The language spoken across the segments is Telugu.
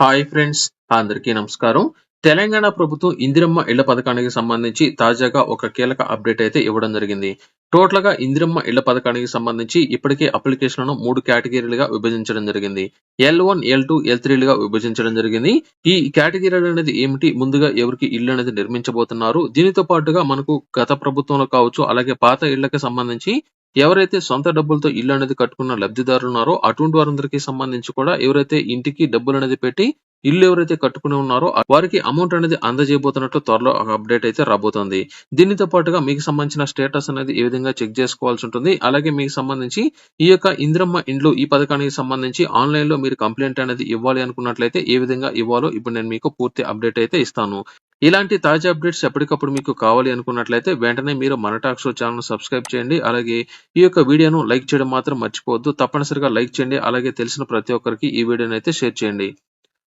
హాయ్ ఫ్రెండ్స్ అందరికీ నమస్కారం. తెలంగాణ ప్రభుత్వం ఇందిరమ్మ ఇళ్ళ పథకానికి సంబంధించి తాజాగా ఒక కీలక అప్డేట్ అయితే ఇవ్వడం జరిగింది. టోటల్గా ఇందిరమ్మ ఇళ్ళ పథకానికి సంబంధించి ఇప్పటికే అప్లికేషన్లను మూడు కేటగిరీలుగా విభజించడం జరిగింది. L one L two L త్రీలుగా విభజించడం జరిగింది. ఈ కేటగిరీలు అనేది ఏమిటి? ముందుగా ఎవరికి ఇల్లు అనేది నిర్మించబోతున్నారు? దీనితో పాటుగా మనకు గత ప్రభుత్వంలో కావచ్చు అలాగే పాత ఇళ్ళకు సంబంధించి ఎవరైతే సొంత డబ్బులతో ఇల్లు అనేది కట్టుకున్న లబ్ధిదారులు ఉన్నారో అటువంటి వారందరికీ సంబంధించి కూడా ఎవరైతే ఇంటికి డబ్బులు అనేది పెట్టి ఇల్లు ఎవరైతే కట్టుకుని ఉన్నారో వారికి అమౌంట్ అనేది అందజేయబోతున్నట్లు త్వరలో అప్డేట్ అయితే రాబోతోంది. దీనితో పాటుగా మీకు సంబంధించిన స్టేటస్ అనేది ఏ విధంగా చెక్ చేసుకోవాల్సి ఉంటుంది అలాగే మీకు సంబంధించి ఈ యొక్క ఇంద్రమ్మ ఇండ్లు ఈ పథకానికి సంబంధించి ఆన్లైన్లో మీరు కంప్లైంట్ అనేది ఇవ్వాలి అనుకున్నట్లయితే ఏ విధంగా ఇవ్వాలో ఇప్పుడు నేను మీకు పూర్తి అప్డేట్ అయితే ఇస్తాను. ఇలాంటి తాజా అప్డేట్స్ ఎప్పటికప్పుడు మీకు కావాలి అనుకున్నట్లయితే వెంటనే మీరు మన టాక్ షో ఛానల్ సబ్స్క్రైబ్ చేయండి. అలాగే ఈ యొక్క వీడియోను లైక్ చేయడం మాత్రం మర్చిపోవద్దు. తప్పనిసరిగా లైక్ చేయండి. అలాగే తెలిసిన ప్రతి ఒక్కరికి ఈ వీడియోని అయితే షేర్ చేయండి.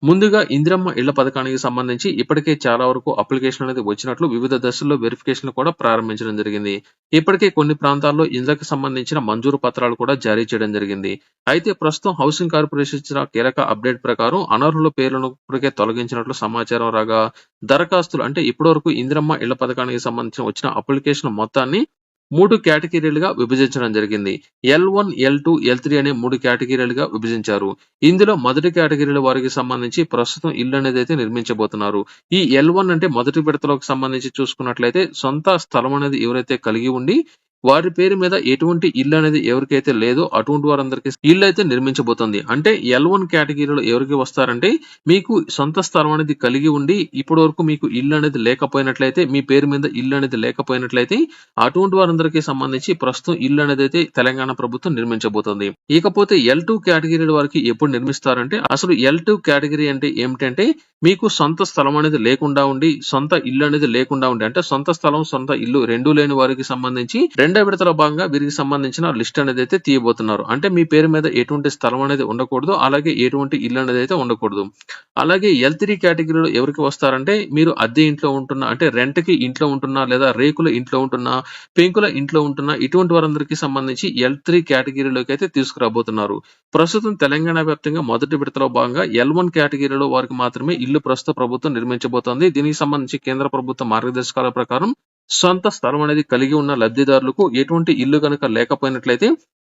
ముందుగా ఇందిరమ్మ ఇళ్ళ పథకానికి సంబంధించి ఇప్పటికే చాలా వరకు అప్లికేషన్ అనేది వచ్చినట్లు వివిధ దశల్లో వెరిఫికేషన్ కూడా ప్రారంభించడం జరిగింది. ఇప్పటికే కొన్ని ప్రాంతాల్లో ఇండ్లకు సంబంధించిన మంజూరు పత్రాలు కూడా జారీ చేయడం జరిగింది. అయితే ప్రస్తుతం హౌసింగ్ కార్పొరేషన్ ఇచ్చిన కీలక అప్డేట్ ప్రకారం అనర్హుల పేర్లను ఇప్పటికే తొలగించినట్లు సమాచారం రాగా దరఖాస్తులు అంటే ఇప్పటివరకు ఇందిరమ్మ ఇళ్ళ పథకానికి సంబంధించిన వచ్చిన అప్లికేషన్ మొత్తాన్ని మూడు కేటగిరీలుగా విభజించడం జరిగింది. L one L two L three అనే మూడు కేటగిరీలుగా విభజించారు. ఇందులో మొదటి కేటగిరీల వారికి సంబంధించి ప్రస్తుతం ఇల్లు అనేది అయితే నిర్మించబోతున్నారు. ఈ ఎల్ వన్ అంటే మొదటి విడతలకు సంబంధించి చూసుకున్నట్లయితే సొంత స్థలం అనేది ఎవరైతే కలిగి ఉండి వారి పేరు మీద ఎటువంటి ఇల్లు అనేది ఎవరికైతే లేదో అటువంటి వారందరికీ ఇల్లు అయితే నిర్మించబోతుంది. అంటే ఎల్ వన్ కేటగిరీలో ఎవరికి వస్తారంటే మీకు సొంత స్థలం అనేది కలిగి ఉండి ఇప్పటి వరకు మీకు ఇల్లు అనేది లేకపోయినట్లయితే మీ పేరు మీద ఇల్లు అనేది లేకపోయినట్లయితే అటువంటి వారందరికీ సంబంధించి ప్రస్తుతం ఇల్లు అనేది అయితే తెలంగాణ ప్రభుత్వం నిర్మించబోతుంది. ఇకపోతే ఎల్ టూ కేటగిరీల వారికి ఎప్పుడు నిర్మిస్తారంటే అసలు ఎల్ టూ కేటగిరీ అంటే ఏమిటంటే మీకు సొంత స్థలం అనేది లేకుండా ఉండి సొంత ఇల్లు అనేది లేకుండా ఉండి అంటే సొంత స్థలం సొంత ఇల్లు రెండు లేని వారికి సంబంధించి రెండో విడతల భాగంగా వీరికి సంబంధించిన లిస్ట్ అనేది అయితే తీయబోతున్నారు. అంటే మీ పేరు మీద ఎటువంటి స్థలం అనేది ఉండకూడదు. అలాగే ఎటువంటి ఇల్లు అనేది అయితే ఉండకూడదు. అలాగే ఎల్ త్రీ కేటగిరీలో ఎవరికి వస్తారంటే మీరు అద్దె ఇంట్లో ఉంటున్న అంటే రెంట్కి ఇంట్లో ఉంటున్నా లేదా రేకుల ఇంట్లో ఉంటున్నా పెంకుల ఇంట్లో ఉంటున్న ఇటువంటి వారందరికీ సంబంధించి ఎల్ త్రీ కేటగిరీలోకి అయితే తీసుకురాబోతున్నారు. ప్రస్తుతం తెలంగాణ వ్యాప్తంగా మొదటి విడతలో భాగంగా ఎల్ వన్ కేటగిరీలో వారికి మాత్రమే ఇల్లు ప్రస్తుత ప్రభుత్వం నిర్మించబోతోంది. దీనికి సంబంధించి కేంద్ర ప్రభుత్వ మార్గదర్శకాల ప్రకారం సొంత స్థలం అనేది కలిగి ఉన్న లబ్ధిదారులకు ఎటువంటి ఇల్లు కనుక లేకపోయినట్లయితే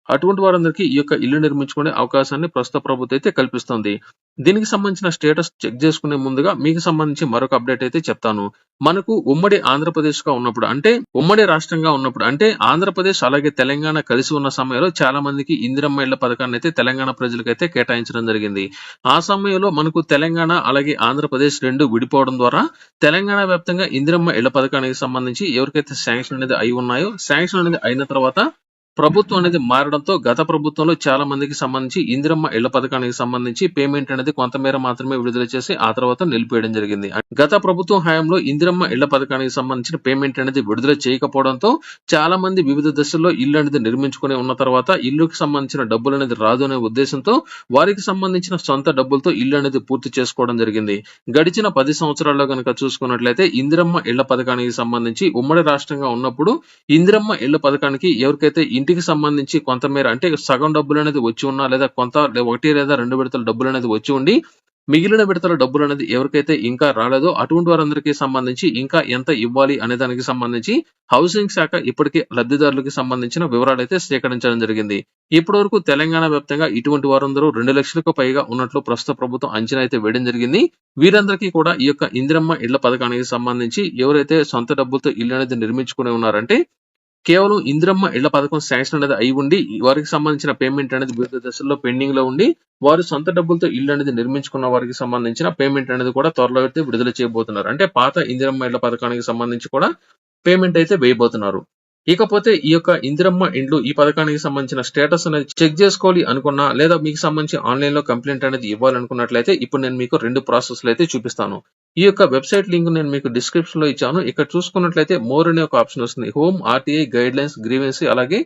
అటువంటి వారందరికీ ఈ యొక్క ఇల్లు నిర్మించుకునే అవకాశాన్ని ప్రస్తుత ప్రభుత్వం అయితే కల్పిస్తుంది. దీనికి సంబంధించిన స్టేటస్ చెక్ చేసుకునే ముందుగా మీకు సంబంధించి మరొక అప్డేట్ అయితే చెప్తాను. మనకు ఉమ్మడి ఆంధ్రప్రదేశ్గా ఉన్నప్పుడు అంటే ఉమ్మడి రాష్ట్రంగా ఉన్నప్పుడు అంటే ఆంధ్రప్రదేశ్ అలాగే తెలంగాణ కలిసి ఉన్న సమయంలో చాలా మందికి ఇందిరమ్మ ఇళ్ళ పథకాన్ని అయితే తెలంగాణ ప్రజలకైతే కేటాయించడం జరిగింది. ఆ సమయంలో మనకు తెలంగాణ అలాగే ఆంధ్రప్రదేశ్ రెండు విడిపోవడం ద్వారా తెలంగాణ వ్యాప్తంగా ఇందిరమ్మ ఇళ్ళ పథకానికి సంబంధించి ఎవరికైతే శాంక్షన్ అనేది అయి ఉన్నాయో శాంక్షన్ అనేది అయిన తర్వాత ప్రభుత్వం అనేది మారడంతో గత ప్రభుత్వంలో చాలా మందికి సంబంధించి ఇందిరమ్మ ఇళ్ళ పథకానికి సంబంధించి పేమెంట్ అనేది కొంతమేర మాత్రమే విడుదల చేసి ఆ తర్వాత నిలిపేయడం జరిగింది. గత ప్రభుత్వం హయాంలో ఇందిరమ్మ ఇళ్ళ పథకానికి సంబంధించిన పేమెంట్ అనేది విడుదల చేయకపోవడంతో చాలా మంది వివిధ దశల్లో ఇల్లు అనేది నిర్మించుకుని ఉన్న తర్వాత ఇల్లుకి సంబంధించిన డబ్బులు అనేది రాదు అనే ఉద్దేశంతో వారికి సంబంధించిన సొంత డబ్బులతో ఇల్లు అనేది పూర్తి చేసుకోవడం జరిగింది. గడిచిన పది సంవత్సరాల్లో కనుక చూసుకున్నట్లయితే ఇందిరమ్మ ఇళ్ళ పథకానికి సంబంధించి ఉమ్మడి రాష్ట్రంగా ఉన్నప్పుడు ఇందిరమ్మ ఇళ్ళ పథకానికి ఎవరికైతే ఇంటికి సంబంధించి కొంతమేర అంటే సగం డబ్బులు అనేది వచ్చి ఉన్నా లేదా కొంత ఒకటి లేదా రెండు విడతల డబ్బులు అనేది వచ్చి ఉండి మిగిలిన విడతల డబ్బులు అనేది ఎవరికైతే ఇంకా రాలేదో అటువంటి వారందరికీ సంబంధించి ఇంకా ఎంత ఇవ్వాలి అనే దానికి సంబంధించి హౌసింగ్ శాఖ ఇప్పటికే లబ్ధిదారులకు సంబంధించిన వివరాలు అయితే సేకరించడం జరిగింది. ఇప్పటి వరకు తెలంగాణ వ్యాప్తంగా ఇటువంటి వారందరూ రెండు లక్షలకు పైగా ఉన్నట్లు ప్రస్తుత ప్రభుత్వం అంచనా అయితే వేయడం జరిగింది. వీరందరికీ కూడా ఈ యొక్క ఇందిరమ్మ ఇళ్ళ పథకానికి సంబంధించి ఎవరైతే సొంత డబ్బులతో ఇల్లు అనేది నిర్మించుకుని ఉన్నారంటే కేవలం ఇందిరమ్మ ఇళ్ళ పథకం శాంక్షన్ అనేది అయి ఉండి వారికి సంబంధించిన పేమెంట్ అనేది వివిధ దశల్లో పెండింగ్లో ఉండి వారు సొంత డబ్బులతో ఇల్లు అనేది నిర్మించుకున్న వారికి సంబంధించిన పేమెంట్ అనేది కూడా త్వరలో అయితే విడుదల చేయబోతున్నారు. అంటే పాత ఇందిరమ్మ ఇళ్ళ పథకానికి సంబంధించి కూడా పేమెంట్ అయితే వేయబోతున్నారు. ఇకపోతే ఈ యొక్క ఇందిరమ్మ ఇండ్లు ఈ పథకానికి సంబంధించిన స్టేటస్ అనేది చెక్ చేసుకోవాలి అనుకున్నా లేదా మీకు సంబంధించి ఆన్లైన్లో కంప్లైంట్ అనేది ఇవ్వాలనుకున్నట్లయితే ఇప్పుడు నేను మీకు రెండు ప్రాసెస్లు అయితే చూపిస్తాను. ఈ యొక్క వెబ్సైట్ లింక్ నేను మీకు డిస్క్రిప్షన్లో ఇచ్చాను. ఇక్కడ చూసుకున్నట్లయితే మోర్ అనే ఒక ఆప్షన్ వస్తుంది. Home RTI guide lines grievance అలాగే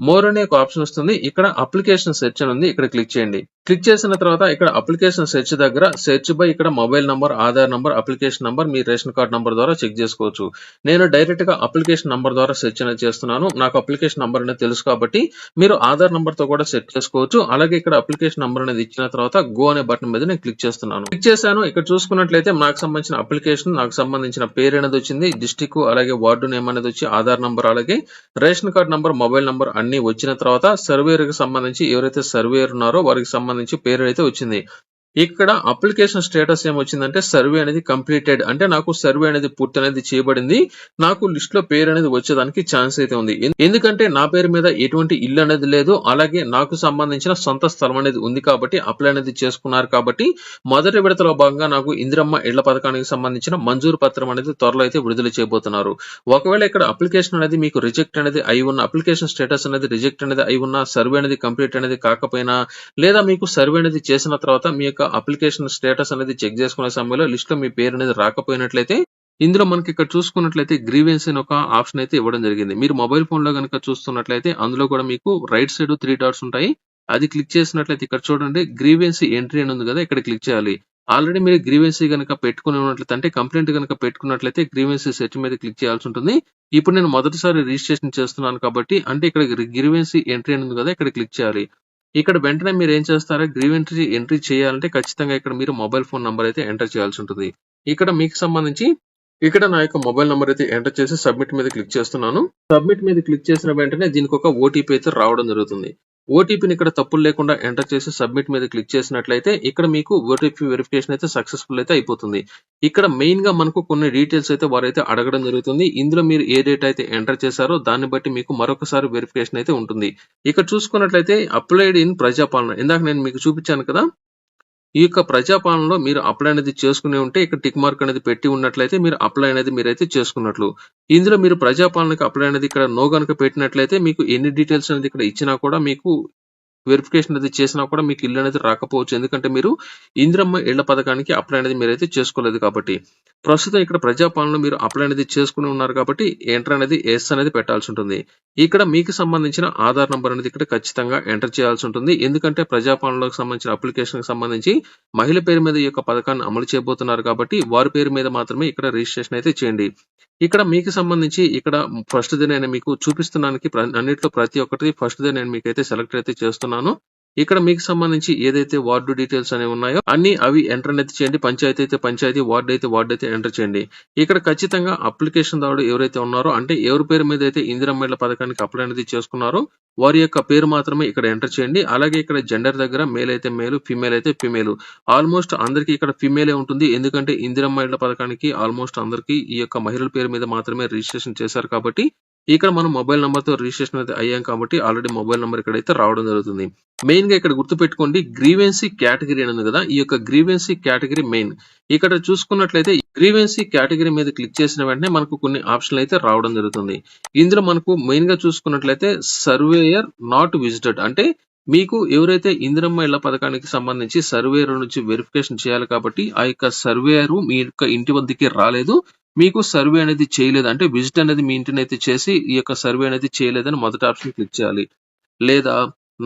మోర్ అనే ఒక ఆప్షన్ వస్తుంది. ఇక్కడ అప్లికేషన్ సెర్చ్ అని ఉంది. ఇక్కడ క్లిక్ చేయండి. క్లిక్ చేసిన తర్వాత ఇక్కడ అప్లికేషన్ సెర్చ్ దగ్గర సెర్చ్ బై ఇక్కడ mobile number Aadhaar number application number మీ రేషన్ కార్డ్ నంబర్ ద్వారా చెక్ చేసుకోవచ్చు. నేను డైరెక్ట్గా అప్లికేషన్ నంబర్ ద్వారా సెర్చ్ అనేది చేస్తున్నాను. నాకు అప్లికేషన్ నంబర్ అనేది తెలుసు కాబట్టి మీరు ఆధార్ నంబర్తో కూడా సెర్చ్ చేసుకోవచ్చు. అలాగే ఇక్కడ అప్లికేషన్ నంబర్ అనేది ఇచ్చిన తర్వాత గో అనే బటన్ మీద నేను క్లిక్ చేస్తున్నాను. క్లిక్ చేశాను. ఇక్కడ చూసుకున్నట్లయితే నాకు సంబంధించిన అప్లికేషన్ నాకు సంబంధించిన పేరు అనేది వచ్చింది. డిస్టిక్ అలాగే వార్డు నేమ్ అనేది వచ్చి ఆధార్ నంబర్ అలాగే ration card number mobile number అన్ని వచ్చిన తర్వాత సర్వేయర్కి సంబంధించి ఎవరైతే సర్వేయర్ ఉన్నారో వారికి సంబంధించి పేరు అయితే వచ్చింది. ఇక్కడ అప్లికేషన్ స్టేటస్ ఏమొచ్చిందంటే సర్వే అనేది కంప్లీటెడ్. అంటే నాకు సర్వే అనేది పూర్తి అనేది చేయబడింది. నాకు లిస్ట్లో పేరు అనేది వచ్చేదానికి ఛాన్స్ అయితే ఉంది. ఎందుకంటే నా పేరు మీద ఎటువంటి ఇల్లు అనేది లేదు. అలాగే నాకు సంబంధించిన సొంత స్థలం అనేది ఉంది కాబట్టి అప్లై అనేది చేసుకున్నారు కాబట్టి మొదటి విడతలో భాగంగా నాకు ఇందిరమ్మ ఇళ్ళ పథకానికి సంబంధించిన మంజూరు పత్రం అనేది త్వరలో అయితే విడుదల చేయబోతున్నారు. ఒకవేళ ఇక్కడ అప్లికేషన్ అనేది మీకు రిజెక్ట్ అనేది అయి ఉన్న అప్లికేషన్ స్టేటస్ అనేది రిజెక్ట్ అనేది అయి ఉన్న సర్వే అనేది కంప్లీట్ అనేది కాకపోయినా లేదా మీకు సర్వే అనేది చేసిన తర్వాత మీ యొక్క అప్లికేషన్ స్టేటస్ అనేది చెక్ చేసుకునే సమయంలో లిస్ట్లో మీ పేరు అనేది రాకపోయినట్లయితే ఇందులో మనకి ఇక్కడ చూసుకున్నట్లయితే గ్రీవెన్స్ అని ఒక ఆప్షన్ అయితే ఇవ్వడం జరిగింది. మీరు మొబైల్ ఫోన్లో కనుక చూస్తున్నట్లయితే అందులో కూడా మీకు రైట్ సైడ్ త్రీ డాట్స్ ఉంటాయి. అది క్లిక్ చేసినట్లయితే ఇక్కడ చూడండి గ్రీవెన్సీ ఎంట్రీ అని ఉంది కదా ఇక్కడ క్లిక్ చేయాలి. ఆల్రెడీ మీరు గ్రీవెన్సీ కనుక పెట్టుకుని ఉన్నట్లయితే అంటే కంప్లైంట్ కనుక పెట్టుకున్నట్లయితే గ్రీవెన్సీ సెట్ మీద క్లిక్ చేయాల్సి ఉంటుంది. ఇప్పుడు నేను మొదటిసారి రిజిస్ట్రేషన్ చేస్తున్నాను కాబట్టి అంటే ఇక్కడ గ్రీవెన్సీ ఎంట్రీ అని ఉంది కదా ఇక్కడ క్లిక్ చేయాలి. ఇక్కడ వెంటనే మీరు ఏం చేస్తారో గ్రీవెన్సీ ఎంట్రీ చేయాలంటే ఖచ్చితంగా ఇక్కడ మీరు మొబైల్ ఫోన్ నంబర్ అయితే ఎంటర్ చేయాల్సి ఉంటుంది. ఇక్కడ మీకు సంబంధించి ఇక్కడ నా యొక్క మొబైల్ నంబర్ అయితే ఎంటర్ చేసి సబ్మిట్ మీద క్లిక్ చేస్తున్నాను. సబ్మిట్ మీద క్లిక్ చేసిన వెంటనే దీనికి ఒక ఓటీపీ అయితే రావడం జరుగుతుంది. ఓటీపీని ఇక్కడ తప్పులు లేకుండా ఎంటర్ చేసి సబ్మిట్ మీద క్లిక్ చేసినట్లయితే ఇక్కడ మీకు ఓటీపీ వెరిఫికేషన్ అయితే సక్సెస్ఫుల్ అయితే అయిపోతుంది. ఇక్కడ మెయిన్గా మనకు కొన్ని డీటెయిల్స్ అయితే వారైతే అడగడం జరుగుతుంది. ఇందులో మీరు ఏ డేట్ అయితే ఎంటర్ చేశారో దాన్ని బట్టి మీకు మరొకసారి వెరిఫికేషన్ అయితే ఉంటుంది. ఇక్కడ చూసుకున్నట్లయితే అప్లైడ్ ఇన్ ప్రజాపాలన. ఇందాక నేను మీకు చూపించాను కదా ఈ యొక్క ప్రజాపాలనలో మీరు అప్లై అనేది చేసుకునే ఉంటే ఇక్కడ టిక్ మార్క్ అనేది పెట్టి ఉన్నట్లయితే మీరు అప్లై అనేది మీరైతే చేసుకున్నట్లు. ఇందులో మీరు ప్రజాపాలనకి అప్లై అనేది ఇక్కడ నో గనుక పెట్టినట్లయితే మీకు ఎన్ని డీటెయిల్స్ అనేది ఇక్కడ ఇచ్చినా కూడా మీకు వెరిఫికేషన్ అది చేసినా కూడా మీకు ఇల్లు అనేది రాకపోవచ్చు. ఎందుకంటే మీరు ఇందిరమ్మ ఇళ్ళ పథకానికి అప్లై అనేది మీరైతే చేసుకోలేదు కాబట్టి. ప్రస్తుతం ఇక్కడ ప్రజాపాలన మీరు అప్లై అనేది చేసుకుని ఉన్నారు కాబట్టి ఎంటర్ అనేది ఎస్ అనేది పెట్టాల్సి ఉంటుంది. ఇక్కడ మీకు సంబంధించిన ఆధార్ నంబర్ అనేది ఇక్కడ ఖచ్చితంగా ఎంటర్ చేయాల్సి ఉంటుంది. ఎందుకంటే ప్రజాపాలనకు సంబంధించిన అప్లికేషన్కి సంబంధించి మహిళ పేరు మీద ఈ యొక్క పథకాన్ని అమలు చేయబోతున్నారు కాబట్టి వారి పేరు మీద మాత్రమే ఇక్కడ రిజిస్ట్రేషన్ అయితే చేయండి. ఇక్కడ మీకు సంబంధించి ఇక్కడ ఫస్ట్ దే నేను మీకు చూపిస్తున్నానికి అన్నింటిలో ప్రతి ఒక్కటి ఫస్ట్ దే నేను మీకు అయితే సెలెక్ట్ అయితే చేస్తున్నాను. ఇక్కడ మీకు సంబంధించి ఏదైతే వార్డు డీటెయిల్స్ అనేవి ఉన్నాయో అన్ని అవి ఎంటర్ అనేది చేయండి. పంచాయతీ అయితే పంచాయతీ వార్డు అయితే వార్డు అయితే ఎంటర్ చేయండి. ఇక్కడ ఖచ్చితంగా అప్లికేషన్ దారుడు ఎవరైతే ఉన్నారో అంటే ఎవరి పేరు మీద అయితే ఇందిరమ్మ ఇళ్ళ పథకానికి అప్లై అనేది చేసుకున్నారో వారి యొక్క పేరు మాత్రమే ఇక్కడ ఎంటర్ చేయండి. అలాగే ఇక్కడ జెండర్ దగ్గర మేల్ అయితే మేలు ఫిమేల్ అయితే ఫిమేల్ ఆల్మోస్ట్ అందరికి ఇక్కడ ఫిమేలే ఉంటుంది. ఎందుకంటే ఇందిరమ్మ ఇళ్ళ పథకానికి ఆల్మోస్ట్ అందరికీ ఈ యొక్క మహిళల పేరు మీద మాత్రమే రిజిస్ట్రేషన్ చేశారు కాబట్టి ఇక్కడ మనం మొబైల్ నెంబర్తో రిజిస్ట్రేషన్ అయితే అయ్యాం కాబట్టి ఆల్రెడీ మొబైల్ నంబర్ ఇక్కడైతే రావడం జరుగుతుంది. మెయిన్గా ఇక్కడ గుర్తుపెట్టుకోండి గ్రీవెన్సీ కేటగిరీ అని ఉంది కదా ఈ యొక్క గ్రీవెన్సీ కేటగిరీ మెయిన్. ఇక్కడ చూసుకున్నట్లయితే గ్రీవెన్సీ కేటగిరీ మీద క్లిక్ చేసిన వెంటనే మనకు కొన్ని ఆప్షన్లు అయితే రావడం జరుగుతుంది. ఇందులో మనకు మెయిన్గా చూసుకున్నట్లయితే సర్వేయర్ నాట్ విజిటెడ్ అంటే మీకు ఎవరైతే ఇందిరమ్మ ఇళ్ళ పథకానికి సంబంధించి సర్వేయర్ నుంచి వెరిఫికేషన్ చేయాలి కాబట్టి ఆ యొక్క సర్వేయర్ మీ యొక్క ఇంటి వద్దకి రాలేదు. మీకు సర్వే అనేది చేయలేదు. అంటే విజిట్ అనేది మీ ఇంటిని అయితే చేసి ఈ యొక్క సర్వే అనేది చేయలేదని మొదటి ఆప్షన్ క్లిక్ చేయాలి. లేదా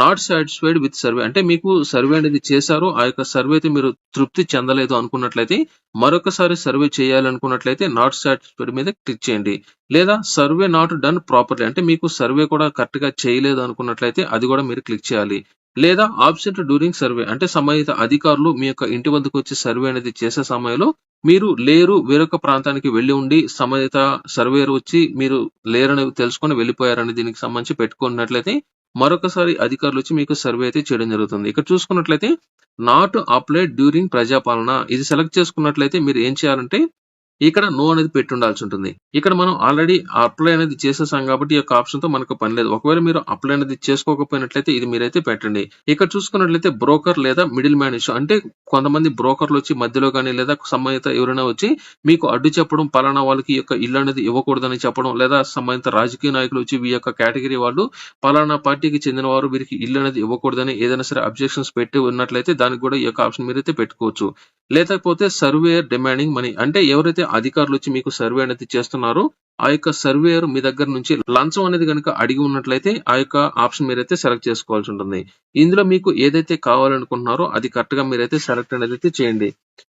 నాట్ సాటిస్ఫైడ్ విత్ సర్వే అంటే మీకు సర్వే అనేది చేశారు. ఆ యొక్క సర్వే అయితే మీరు తృప్తి చెందలేదు అనుకున్నట్లయితే మరొకసారి సర్వే చేయాలనుకున్నట్లయితే నాట్ సాటిస్ఫైడ్ మీద క్లిక్ చేయండి. లేదా సర్వే నాట్ డన్ ప్రాపర్లీ అంటే మీకు సర్వే కూడా కరెక్ట్గా చేయలేదు అనుకున్నట్లయితే అది కూడా మీరు క్లిక్ చేయాలి. లేదా ఆబ్సెంట్ డ్యూరింగ్ సర్వే అంటే సంబంధిత అధికారులు మీ యొక్క ఇంటి వద్దకు వచ్చి సర్వే అనేది చేసే సమయంలో మీరు లేరు వేరొక ప్రాంతానికి వెళ్ళి ఉండి సంబంధిత సర్వేయర్ వచ్చి మీరు లేరని తెలుసుకొని వెళ్ళిపోయారని దీనికి సంబంధించి పెట్టుకున్నట్లయితే మరొకసారి అధికారులు వచ్చి మీకు సర్వే అయితే చేయడం జరుగుతుంది. ఇక్కడ చూసుకున్నట్లయితే నాట్ అప్లైడ్ డ్యూరింగ్ ప్రజాపాలన. ఇది సెలెక్ట్ చేసుకున్నట్లయితే మీరు ఏం చేయాలంటే ఇక్కడ నో అనేది పెట్టి ఉండాల్సి ఉంటుంది. ఇక్కడ మనం ఆల్రెడీ అప్లై అనేది చేసేసాం కాబట్టి ఈ యొక్క ఆప్షన్తో మనకు పని లేదు. ఒకవేళ మీరు అప్లై అనేది చేసుకోకపోయినట్లయితే ఇది మీరైతే పెట్టండి. ఇక్కడ చూసుకున్నట్లయితే బ్రోకర్ లేదా మిడిల్ మ్యాన్ ఇష్యూ అంటే కొంతమంది బ్రోకర్లు వచ్చి మధ్యలో కానీ లేదా సంబంధిత ఎవరైనా వచ్చి మీకు అడ్డు చెప్పడం పలానా వాళ్ళకి ఈ యొక్క ఇల్లు అనేది ఇవ్వకూడదని చెప్పడం లేదా సంబంధిత రాజకీయ నాయకులు వచ్చి ఈ యొక్క కేటగిరీ వాళ్ళు పలానా పార్టీకి చెందిన వారు వీరికి ఇల్లు అనేది ఇవ్వకూడదని ఏదైనా సరే అబ్జెక్షన్స్ పెట్టి ఉన్నట్లయితే దానికి కూడా ఈ యొక్క ఆప్షన్ మీరైతే పెట్టుకోవచ్చు. లేకపోతే సర్వేయర్ డిమాండింగ్ మనీ అంటే ఎవరైతే అధికారులు వచ్చి మీకు సర్వే అనేది చేస్తున్నారో. ఆ యొక్క సర్వేయర్ మీ దగ్గర నుంచి లంచం అనేది కనుక అడిగి ఉన్నట్లయితే ఆ యొక్క ఆప్షన్ మీరైతే సెలెక్ట్ చేసుకోవాల్సి ఉంటుంది. ఇందులో మీకు ఏదైతే కావాలనుకుంటున్నారో అది కరెక్ట్గా మీరైతే సెలెక్ట్ అనేది అయితే చేయండి.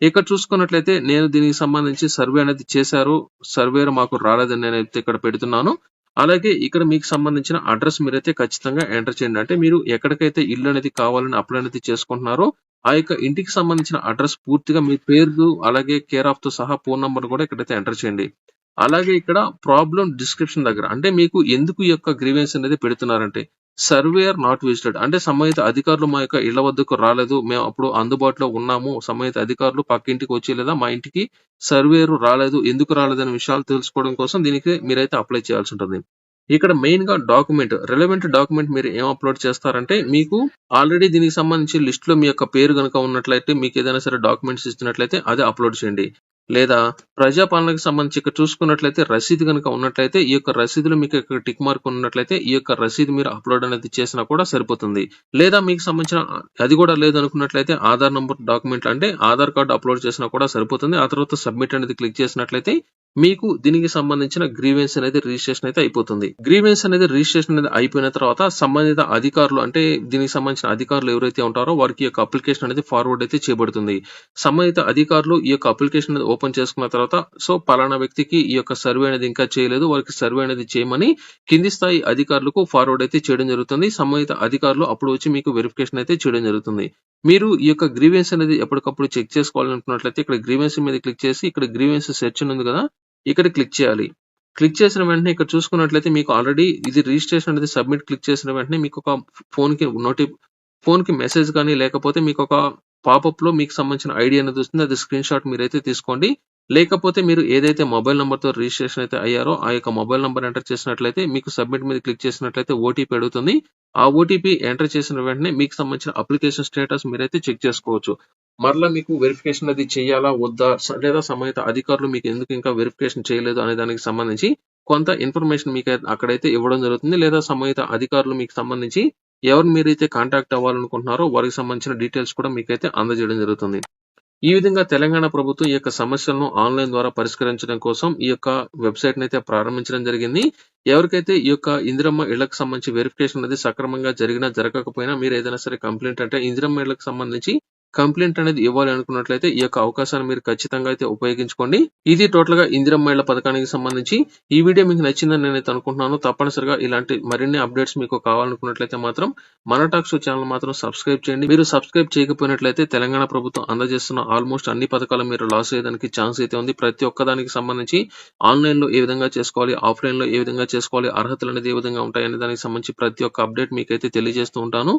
ఇక్కడ చూసుకున్నట్లయితే నేను దీనికి సంబంధించి సర్వే అనేది చేశారు. సర్వేయర్ మాకు రాలేదని నేను అయితే ఇక్కడ పెడుతున్నాను. అలాగే ఇక్కడ మీకు సంబంధించిన అడ్రస్ మీరైతే ఖచ్చితంగా ఎంటర్ చేయండి. అంటే మీరు ఎక్కడికైతే ఇల్లు అనేది కావాలని అప్లై అనేది చేసుకుంటున్నారో ఆ యొక్క ఇంటికి సంబంధించిన అడ్రస్ పూర్తిగా మీ పేరు అలాగే కేర్ ఆఫ్తో సహా ఫోన్ నంబర్ కూడా ఇక్కడైతే ఎంటర్ చేయండి. అలాగే ఇక్కడ ప్రాబ్లం డిస్క్రిప్షన్ దగ్గర అంటే మీకు ఎందుకు ఈ యొక్క గ్రీవెన్స్ అనేది పెడుతున్నారంటే సర్వేయర్ నాట్ విజిటెడ్ అంటే సంబంధిత అధికారులు మా యొక్క ఇళ్ళ వద్దకు రాలేదు మేము అప్పుడు అందుబాటులో ఉన్నాము సంబంధిత అధికారులు పక్క ఇంటికి వచ్చి లేదా మా ఇంటికి సర్వేయర్ రాలేదు ఎందుకు రాలేదనే విషయాలు తెలుసుకోవడం కోసం దీనికి మీరైతే అప్లై చేయాల్సి ఉంటుంది. ఇక్కడ మెయిన్గా డాక్యుమెంట్ రిలవెంట్ డాక్యుమెంట్ మీరు ఏం అప్లోడ్ చేస్తారంటే మీకు ఆల్రెడీ దీనికి సంబంధించి లిస్ట్లో మీ యొక్క పేరు కనుక ఉన్నట్లయితే మీకు ఏదైనా సరే డాక్యుమెంట్స్ ఇస్తున్నట్లయితే అది అప్లోడ్ చేయండి. లేదా ప్రజాపాలనకు సంబంధించి ఇక్కడ చూసుకున్నట్లయితే రసీదు కనుక ఉన్నట్లయితే ఈ యొక్క రసీదులో మీకు ఇక్కడ టిక్ మార్క్ ఉన్నట్లయితే ఈ యొక్క రసీదు మీరు అప్లోడ్ అనేది చేసినా కూడా సరిపోతుంది. లేదా మీకు సంబంధించిన అది కూడా లేదు అనుకున్నట్లయితే ఆధార్ నంబర్ డాక్యుమెంట్ అంటే ఆధార్ కార్డు అప్లోడ్ చేసినా కూడా సరిపోతుంది. ఆ తర్వాత సబ్మిట్ అనేది క్లిక్ చేసినట్లయితే మీకు దీనికి సంబంధించిన గ్రీవెన్స్ అనేది రిజిస్ట్రేషన్ అయితే అయిపోతుంది. గ్రీవెన్స్ అనేది రిజిస్ట్రేషన్ అనేది అయిపోయిన తర్వాత సంబంధిత అధికారులు అంటే దీనికి సంబంధించిన అధికారులు ఎవరైతే ఉంటారో వారికి యొక్క అప్లికేషన్ అనేది ఫార్వర్డ్ అయితే చేయబడుతుంది సంబంధిత అధికారులు ఈ యొక్క అప్లికేషన్ అనేది ఓపెన్ చేసుకున్న తర్వాత సో పలానా వ్యక్తికి ఈ యొక్క సర్వే అనేది ఇంకా చేయలేదు వారికి సర్వే అనేది చేయమని కింది స్థాయి అధికారులకు ఫార్వర్డ్ అయితే చేయడం జరుగుతుంది. సంబంధిత అధికారులు అప్పుడు వచ్చి మీకు వెరిఫికేషన్ అయితే చేయడం జరుగుతుంది. మీరు ఈ యొక్క గ్రీవెన్స్ అనేది ఎప్పటికప్పుడు చెక్ చేసుకోవాలనుకున్నట్లయితే ఇక్కడ గ్రీవెన్స్ మీద క్లిక్ చేసి ఇక్కడ గ్రీవెన్స్ సెర్చ్ ఉంది కదా ఇక్కడ క్లిక్ చేయాలి. క్లిక్ చేసిన వెంటనే ఇక్కడ చూసుకున్నట్లయితే మీకు ఆల్రెడీ ఇది రిజిస్ట్రేషన్ అనేది సబ్మిట్ క్లిక్ చేసిన వెంటనే మీకు ఒక ఫోన్కి నోటి ఫోన్కి మెసేజ్ కానీ లేకపోతే మీకు ఒక పాపప్లో మీకు సంబంధించిన ఐడి అనేది వస్తుంది. అది స్క్రీన్ షాట్ మీరైతే తీసుకోండి. లేకపోతే మీరు ఏదైతే మొబైల్ నెంబర్తో రిజిస్ట్రేషన్ అయితే అయ్యారో ఆ యొక్క మొబైల్ నెంబర్ ఎంటర్ చేసినట్లయితే మీకు సబ్మిట్ మీద క్లిక్ చేసినట్లయితే ఓటీపీ అడుగుతుంది. ఆ ఓటీపీ ఎంటర్ చేసిన వెంటనే మీకు సంబంధించిన అప్లికేషన్ స్టేటస్ మీరైతే చెక్ చేసుకోవచ్చు. మరలా మీకు వెరిఫికేషన్ అది చేయాలా వద్దా లేదా సంబంధిత అధికారులు మీకు ఎందుకు ఇంకా వెరిఫికేషన్ చేయలేదు అనే దానికి సంబంధించి కొంత ఇన్ఫర్మేషన్ మీకు అయితే అక్కడైతే ఇవ్వడం జరుగుతుంది. లేదా సంబంధిత అధికారులు మీకు సంబంధించి ఎవరు మీరైతే కాంటాక్ట్ అవ్వాలనుకుంటున్నారో వారికి సంబంధించిన డీటెయిల్స్ కూడా మీకైతే అందజేయడం జరుగుతుంది. ఈ విధంగా తెలంగాణ ప్రభుత్వం ఈ యొక్క సమస్యలను ఆన్లైన్ ద్వారా పరిష్కరించడం కోసం ఈ యొక్క వెబ్సైట్ అయితే ప్రారంభించడం జరిగింది. ఎవరికైతే ఈ యొక్క ఇందిరమ్మ ఇళ్ళకు సంబంధించి వెరిఫికేషన్ అనేది సక్రమంగా జరిగినా జరగకపోయినా మీరు ఏదైనా సరే కంప్లైంట్ అంటే ఇందిరమ్మ ఇళ్ళకు సంబంధించి కంప్లైంట్ అనేది ఇవ్వాలి అనుకున్నట్లయితే ఈ యొక్క అవకాశాన్ని మీరు ఖచ్చితంగా అయితే ఉపయోగించుకోండి. ఇది టోటల్గా ఇందిరమ్మ మహిళ పథకానికి సంబంధించి ఈ వీడియో మీకు నచ్చిందని నేనైతే అనుకుంటున్నాను. తప్పనిసరిగా ఇలాంటి మరిన్ని అప్డేట్స్ మీకు కావాలనుకున్నట్లయితే మాత్రం మన టాక్స్ ఛానల్ మాత్రం సబ్స్క్రైబ్ చేయండి. మీరు సబ్స్క్రైబ్ చేయకపోయినట్లయితే తెలంగాణ ప్రభుత్వం అందజేస్తున్న ఆల్మోస్ట్ అన్ని పథకాలు మీరు లాస్ అయ్యేదానికి ఛాన్స్ అయితే ఉంది. ప్రతి ఒక్కదానికి సంబంధించి ఆన్లైన్లో ఏ విధంగా చేసుకోవాలి ఆఫ్లైన్లో ఏ విధంగా చేసుకోవాలి అర్హతలు అనేది ఏ విధంగా ఉంటాయి అనే దానికి సంబంధించి ప్రతి ఒక్క అప్డేట్ మీకైతే తెలియజేస్తూ ఉంటాను.